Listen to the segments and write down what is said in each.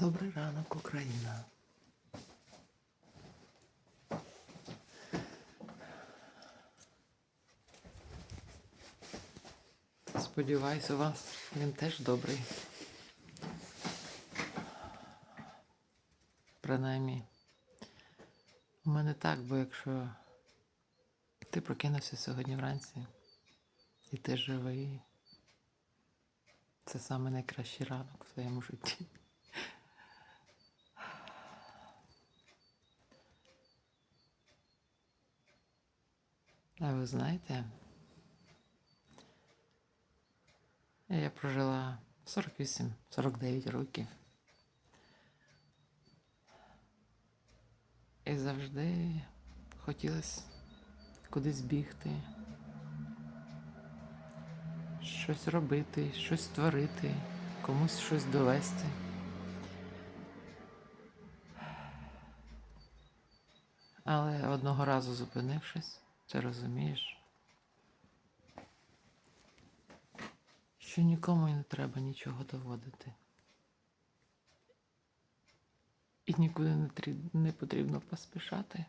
Добрий ранок, Україна. Сподіваюсь, у вас він теж добрий. Принаймні, у мене так, бо якщо ти прокинувся сьогодні вранці і ти живий, це найкращий ранок в своєму житті. А ви знаєте, я прожила 48-49 років. І завжди хотілося кудись бігти, щось робити, щось створити, комусь щось довести. Але одного разу зупинившись, ти розумієш, що нікому не треба нічого доводити. І нікуди не, трі- не потрібно поспішати,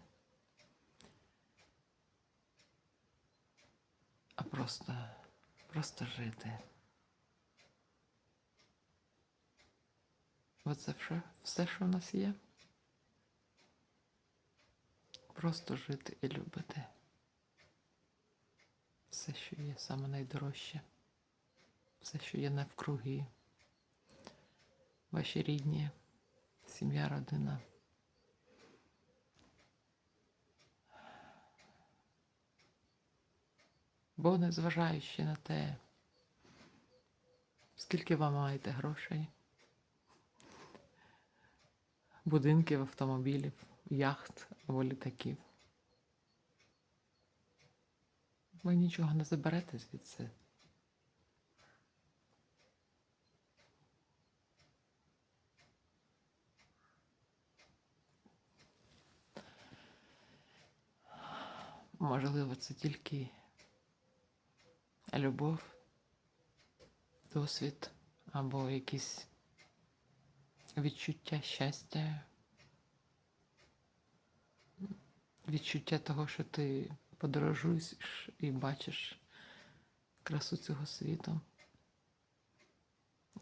а просто, просто жити. Оце все, все, що в нас є. Просто жити і любити. Все, що є саме найдорожче. Все, що є навкруги. Ваші рідні, сім'я, родина. Бо незважаючи на те, скільки ви маєте грошей, будинків, автомобілів, яхт або літаків. Ви нічого не заберете звідси. Можливо, це тільки любов, досвід або якісь відчуття щастя, відчуття того, що ти подорожуєш і бачиш красу цього світу.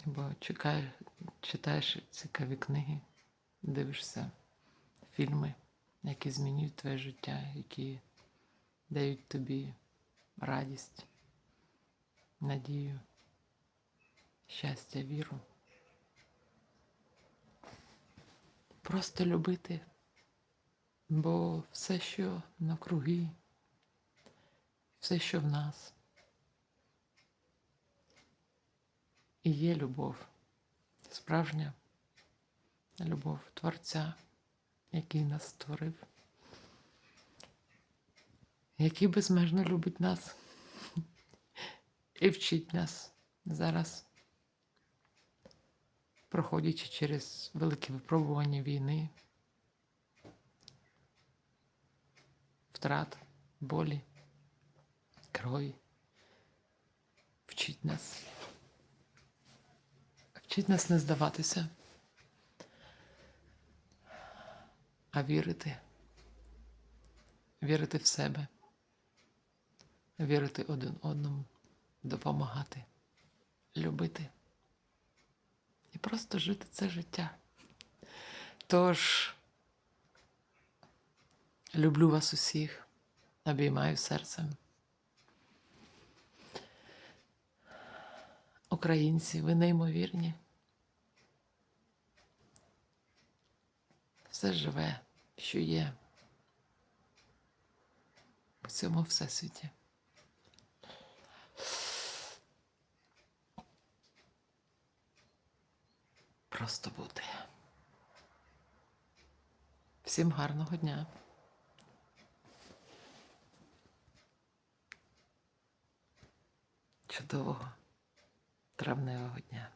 Або чекаєш, читаєш цікаві книги, дивишся фільми, які змінюють твоє життя, які дають тобі радість, надію, щастя, віру. Просто любити, бо все, що навкруги, все, що в нас, і є любов, справжня любов Творця, який нас створив, який безмежно любить нас і вчить нас зараз, проходячи через великі випробування війни, втрат, болі, крові, вчить нас. Вчить нас не здаватися, а вірити, вірити в себе, вірити один одному, допомагати, любити. І просто жити це життя. Тож люблю вас усіх, обіймаю серцем. Українці, ви неймовірні. Все живе, що є у цьому всесвіті. Просто бути. Всім гарного дня. Чудового травневого дня.